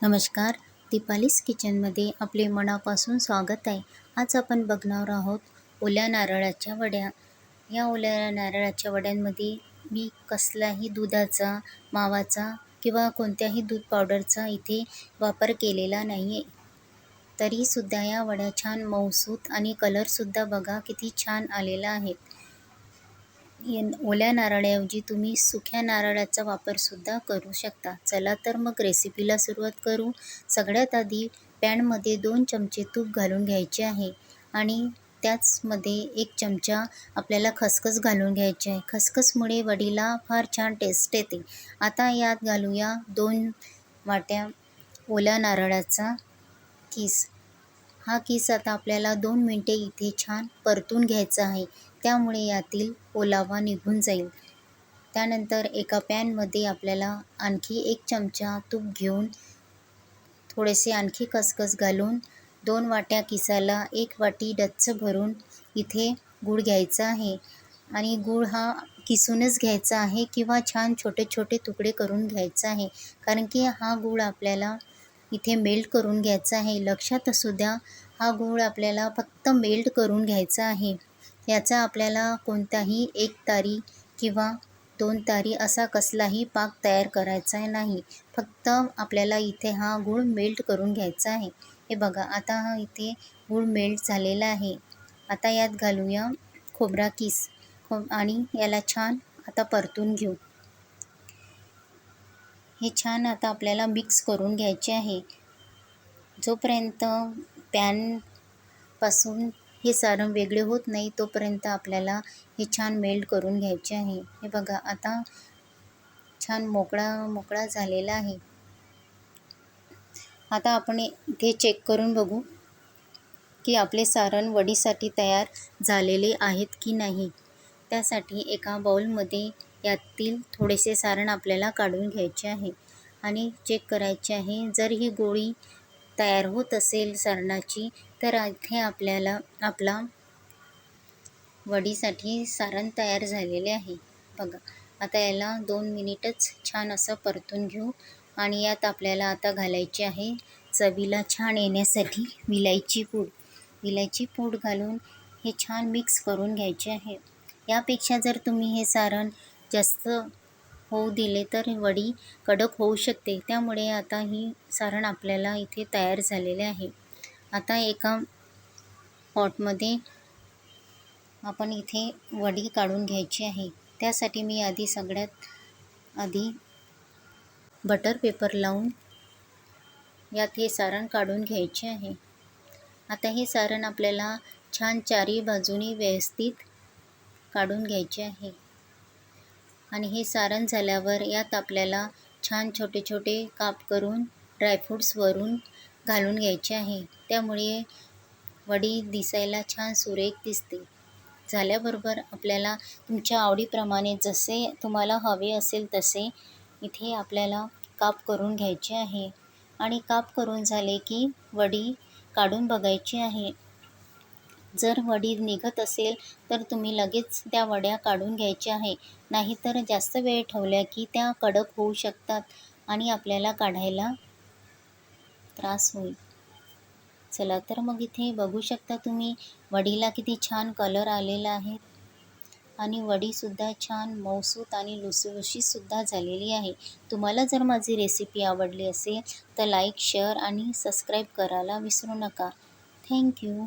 नमस्कार दीपालीस किचनमध्ये आपले मनापासून स्वागत आहे. आज आपण बघणार आहोत ओल्या नारळाच्या वड्या. या ओल्या नारळाच्या वड्यांमध्ये मी कसलाही दुधाचा मावाचा किंवा कोणत्याही दूध पावडरचा इथे वापर केलेला नाही आहे तरीसुद्धा या वड्या छान मऊसूत आणि कलरसुद्धा बघा किती छान आलेला आहे ये ओल्या नारळाऐवजी तुम्ही सुक्या नारळाचा वापरसुद्धा करू शकता. चला तर मग रेसिपीला सुरुवात करू. सगळ्यात आधी पॅनमध्ये दोन चमचे तूप घालून घ्यायचे आहे आणि त्याचमध्ये एक चमचा आपल्याला खसखस घालून घ्यायची आहे. खसखसमुळे वडीला फार छान टेस्ट येते. आता यात घालूया दोन वाट्या ओल्या नारळाचा किस. हा किस आता आपल्याला दोन मिनटे इथे छान परतून घ्यायचा आहे. त्यामुळे यातील ओलावा निघून जाईल. त्यानंतर एका पॅनमध्ये आपल्याला आणखी एक चमचा तूप घेऊन थोडेसे आणखी खसखस घालून दोन वाट्या किसाला एक वाटी डच्च भरून इथे गूळ घ्यायचा आहे. आणि गूळ हा किसूनच घ्यायचा आहे किंवा छान छोटे छोटे तुकडे करून घ्यायचा आहे. कारण की हा गूळ आपल्याला इथे मेल्ट करून घ्यायचा आहे. लक्षात असू द्या हा गूळ आपल्याला फक्त मेल्ट करून घ्यायचा आहे. याचा आपल्याला कोणताही एक तारी किंवा दोन तारी असा कसलाही पाक तयार करायचा नाही. फक्त आपल्याला इथे हा गूळ मेल्ट करून घ्यायचा आहे. हे बघा आता हा इथे गूळ मेल्ट झालेला आहे. आता यात घालूया खोबरा किस. खो आणि याला छान आता परतून घेऊ. हे छान आता आपल्याला मिक्स करून घ्यायचे आहे. जोपर्यंत पॅनपासून हे सारण वेगळे होत नाही तोपर्यंत आपल्याला हे छान मेल्ट करून घ्यायचे आहे. हे बघा आता छान मोकळा मोकळा झालेला आहे. आता आपण इथे चेक करून बघू की आपले सारण वडीसाठी तयार झालेले आहेत की नाही. त्यासाठी एका बाउलमध्ये यातील थोडेसे सारण आपल्याला काढून घ्यायचे आहे आणि चेक करायचे आहे. जर ही गोळी तयार होत असेल सारणाची तर इथे आपल्याला आपला वडीसाठी सारण तयार झालेले आहे. बघा आता याला दोन मिनिटच छान असं परतून घेऊ आणि यात आपल्याला आता घालायची आहे चवीला छान येण्यासाठी विलायची पूड. विलायची पूड घालून हे छान मिक्स करून घ्यायचे आहे. यापेक्षा जर तुम्ही हे सारण जास्त होऊ दिले तर वडी कडक होऊ शकते. त्यामुळे आता ही सारण आपल्याला इथे तयार झालेले आहे. आता एका पॉटमध्ये आपण इथे वडी काढून घ्यायची आहे. त्यासाठी मी आधी सगळ्यात आधी बटर पेपर लावून यात हे सारण काढून घ्यायचे आहे. आता हे सारण आपल्याला छान चारी बाजूनी व्यवस्थित काढून घ्यायचे आहे. आणि हे सारण झाल्यावर यात आपल्याला छान छोटे छोटे काप करून ड्रायफ्रूट्सवरून घालून घ्यायचे आहे. त्यामुळे वडी दिसायला छान सुरेख दिसते. झाल्याबरोबर आपल्याला तुमच्या आवडीप्रमाणे जसे तुम्हाला हवे असेल तसे इथे आपल्याला काप करून घ्यायचे आहे. आणि काप करून झाले की वडी काढून बघायची आहे. जर वडी निघत असेल तर तुम्ही लगेच त्या वड्या काढून घ्यायच्या आहे. नाहीतर जास्त वेळ ठेवल्या की त्या कडक होऊ शकतात आणि आपल्याला काढायला त्रास होईल. चला तर मग इथे बघू शकता तुम्ही वडीला किती छान कलर आलेला आहे. आणि वडीसुद्धा छान मऊसूत आणि लुसलुशीतसुद्धा झालेली आहे. तुम्हाला जर माझी रेसिपी आवडली असेल तर लाईक शेअर आणि सबस्क्राईब करायला विसरू नका. थँक्यू